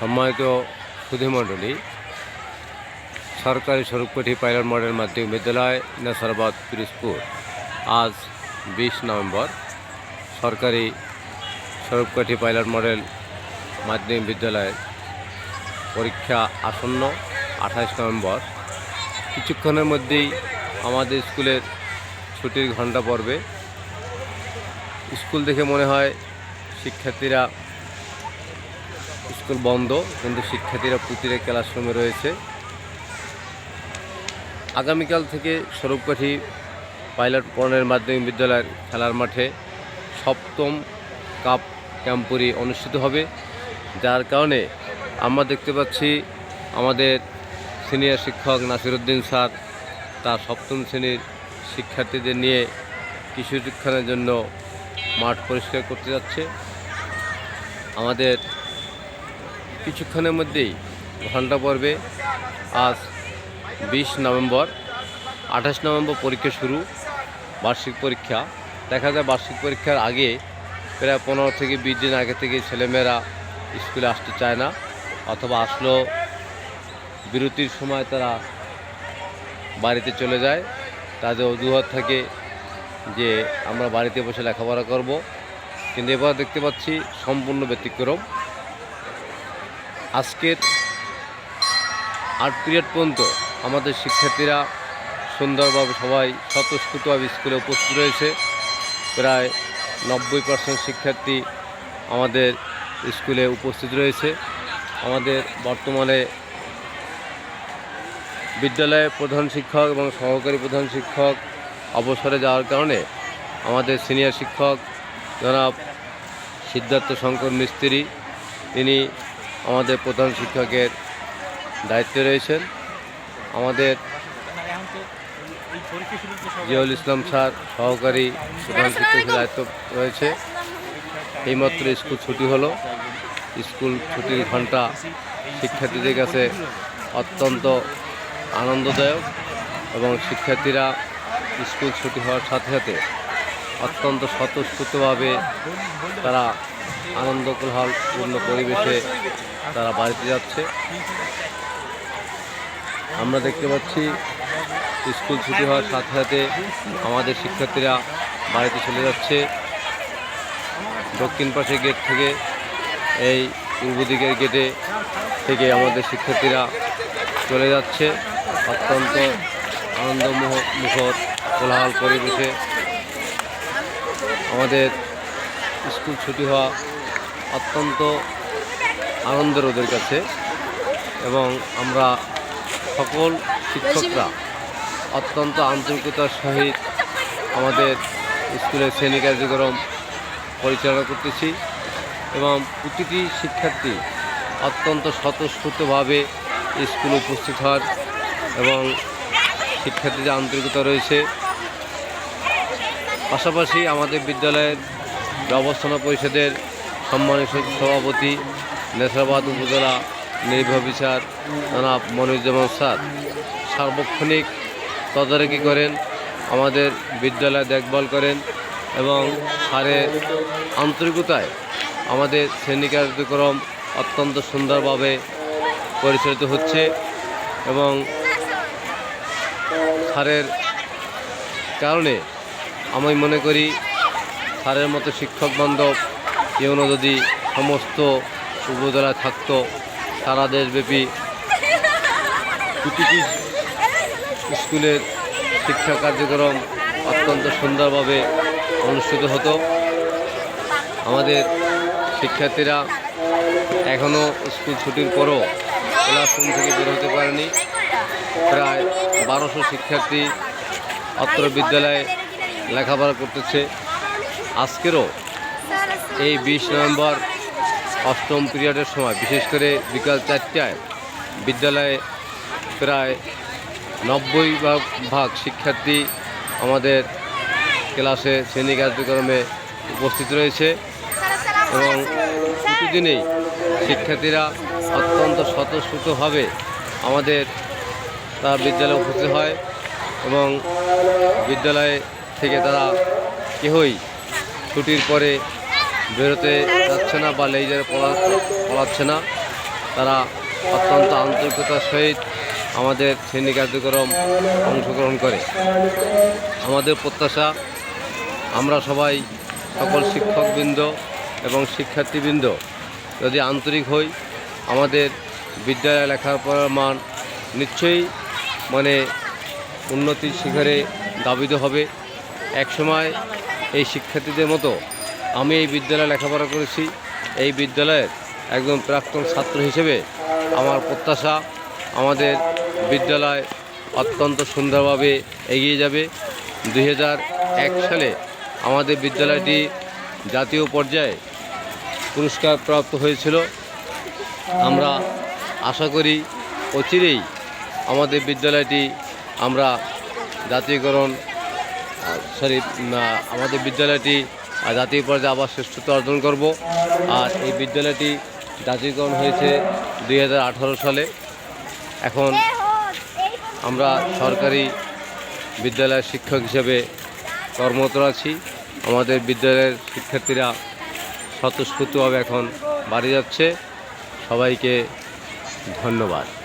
সম্মানিত সুধীমণ্ডলী, সরকারি Swarupkathi pilot model মাধ্যমিক বিদ্যালয়, নেসারাবাদ পিরিজপুর। আজ বিশ নভেম্বর, সরকারি স্বরূপকাঠি পাইলট মডেল মাধ্যমিক বিদ্যালয়ের পরীক্ষা আসন্ন আঠাশ নভেম্বর। কিছুক্ষণের মধ্যেই আমাদের স্কুলের ছুটির ঘণ্টা পড়বে। স্কুল দেখে মনে হয় শিক্ষার্থীরা স্কুল বন্ধ, কিন্তু শিক্ষার্থীরা প্রতিটা ক্লাসরুমে রয়েছে। আগামীকাল থেকে স্বরূপকাঠি পাইলট পড়নের মাধ্যমিক বিদ্যালয়ের খেলার মাঠে সপ্তম কাপ ক্যাম্পুরি অনুষ্ঠিত হবে, যার কারণে আমরা দেখতে পাচ্ছি আমাদের সিনিয়র শিক্ষক নাসিরুদ্দিন স্যার, তার সপ্তম শ্রেণির শিক্ষার্থীদের নিয়ে কিছু কিছুক্ষণের জন্য মাঠ পরিষ্কার করতে যাচ্ছে। আমাদের কিছুক্ষণের মধ্যেই ঘণ্টা পর্বে আজ বিশ নভেম্বর, আঠাশ নভেম্বর পরীক্ষা শুরু, বার্ষিক পরীক্ষা। দেখা যায় বার্ষিক পরীক্ষার আগে প্রায় পনেরো থেকে বিশ দিন আগে থেকে ছেলেমেয়েরা স্কুলে আসতে চায় না, অথবা আসলেও বিরতির সময় তারা বাড়িতে চলে যায়। তাদের অজুহাত থাকে যে, আমরা বাড়িতে বসে লেখাপড়া করব। কিন্তু এবার দেখতে পাচ্ছি সম্পূর্ণ ব্যতিক্রম। আজকের আর্ট পিরিয়ড পর্যন্ত আমাদের শিক্ষার্থীরা সুন্দরভাবে সবাই স্বতঃস্ফূর্তভাবে স্কুলে উপস্থিত রয়েছে। প্রায় নব্বই পার্সেন্ট শিক্ষার্থী আমাদের স্কুলে উপস্থিত রয়েছে। আমাদের বর্তমানে বিদ্যালয়ে প্রধান শিক্ষক এবং সহকারী প্রধান শিক্ষক অবসরে যাওয়ার কারণে আমাদের সিনিয়র শিক্ষক জনাব সিদ্ধার্থ শঙ্কর মিস্ত্রি, তিনি আমাদের প্রধান শিক্ষকের দায়িত্বে রয়েছেন। আমাদের জিয়াউল ইসলাম স্যার সহকারী প্রধান শিক্ষকের দায়িত্ব রয়েছে। এইমাত্র স্কুল ছুটি হলো। স্কুল ছুটির ঘণ্টা শিক্ষার্থীদের কাছে অত্যন্ত আনন্দদায়ক এবং শিক্ষার্থীরা স্কুল ছুটি হওয়ার সাথে সাথে অত্যন্ত স্বতঃস্ফূর্তভাবে তারা আনন্দ কোলাহলপূর্ণ পরিবেশে তারা বাড়িতে যাচ্ছে। আমরা দেখতে পাচ্ছি, স্কুল ছুটি হওয়ার সাথে সাথে আমাদের শিক্ষার্থীরা বাড়িতে চলে যাচ্ছে। দক্ষিণ পাশে গেট থেকে, এই পূর্ব দিকের গেটে থেকে আমাদের শিক্ষার্থীরা চলে যাচ্ছে। অত্যন্ত আনন্দমুহ, মুখর, কোলাহল পরিবেশে আমাদের স্কুল ছুটি হওয়া অত্যন্ত আনন্দের ওদের কাছে এবং আমরা সকল শিক্ষকরা অত্যন্ত আন্তরিকতার সহিত আমাদের স্কুলের শ্রেণি কার্যক্রম পরিচালনা করতেছি এবং প্রতিটি শিক্ষার্থী অত্যন্ত স্বতঃস্ফূর্তভাবে স্কুলে উপস্থিত হওয়ার এবং শিক্ষার্থীদের আন্তরিকতা রয়েছে। পাশাপাশি আমাদের বিদ্যালয়ের ব্যবস্থাপনা পরিষদের সম্মানিত সভাপতি নেসরাবাদ উপজেলা নির্বাহী অফিসার জনাব মনিরুজ্জামান স্যার। সার্বক্ষণিক তদারকি করেন, আমাদের বিদ্যালয় দেখভাল করেন এবং স্যারের আন্তরিকতায় আমাদের শ্রেণি কার্যক্রম অত্যন্ত সুন্দরভাবে পরিচালিত হচ্ছে এবং স্যারের কারণে আমি মনে করি স্যারের মতো শিক্ষক বান্ধব ইউনো যদি সমস্ত উপজেলায় থাকতো, সারা দেশব্যাপী প্রতিটি স্কুলের শিক্ষা কার্যক্রম অত্যন্ত সুন্দরভাবে অনুষ্ঠিত হতো। আমাদের শিক্ষার্থীরা এখনও স্কুল ছুটির পরও ক্লাসরুম থেকে বের হতে পারেনি। প্রায় বারোশো শিক্ষার্থী অত্র বিদ্যালয়ে লেখাপড়া করতেছে। আজকেরও এই বিশ নভেম্বর অষ্টম পিরিয়ডের সময়, বিশেষ করে বিকাল চারটায় বিদ্যালয়ে প্রায় নব্বই ভাগ শিক্ষার্থী আমাদের ক্লাসে শ্রেণি কার্যক্রমে উপস্থিত রয়েছে এবং প্রতিদিনেই শিক্ষার্থীরা অত্যন্ত স্বতঃস্ফূর্তভাবে আমাদের তার বিদ্যালয়ে উপস্থিত হয় এবং বিদ্যালয়ে থেকে তারা কেহই ছুটির পরে বেরোতে যাচ্ছে না বা লেজারে পড়া পড়াচ্ছে না। তারা অত্যন্ত আন্তরিকতার সহিত আমাদের শ্রেণি কার্যক্রম অংশগ্রহণ করে। আমাদের প্রত্যাশা, আমরা সবাই সকল শিক্ষকবৃন্দ এবং শিক্ষার্থীবৃন্দ যদি আন্তরিক হই, আমাদের বিদ্যালয়ে লেখাপড়ার মান নিশ্চয়ই মানে উন্নতির শিখরে দাবিত হবে। একসময় এই শিক্ষার্থীদের মতো আমি এই বিদ্যালয়ে লেখাপড়া করেছি। এই বিদ্যালয়ের একজন প্রাক্তন ছাত্র হিসেবে আমার প্রত্যাশা আমাদের বিদ্যালয় অত্যন্ত সুন্দরভাবে এগিয়ে যাবে। দুই এক সালে আমাদের বিদ্যালয়টি জাতীয় পর্যায়ে পুরস্কার প্রাপ্ত হয়েছিল। আমরা আশা করি অচিরেই আমাদের বিদ্যালয়টি আমরা জাতীয়করণ সরি আমাদের বিদ্যালয়টি আহ, জাতীয় পর্যায়ে আবার শ্রেষ্ঠত্ব অর্জন করব। আর এই বিদ্যালয়টি জাতীয়করণ হয়েছে দুই হাজার আঠারো সালে। এখন আমরা সরকারি বিদ্যালয়ের শিক্ষক হিসেবে কর্মরত আছি। আমাদের বিদ্যালয়ের শিক্ষার্থীরা স্বতঃস্ফূর্তভাবে এখন বাড়ি যাচ্ছে। সবাইকে ধন্যবাদ।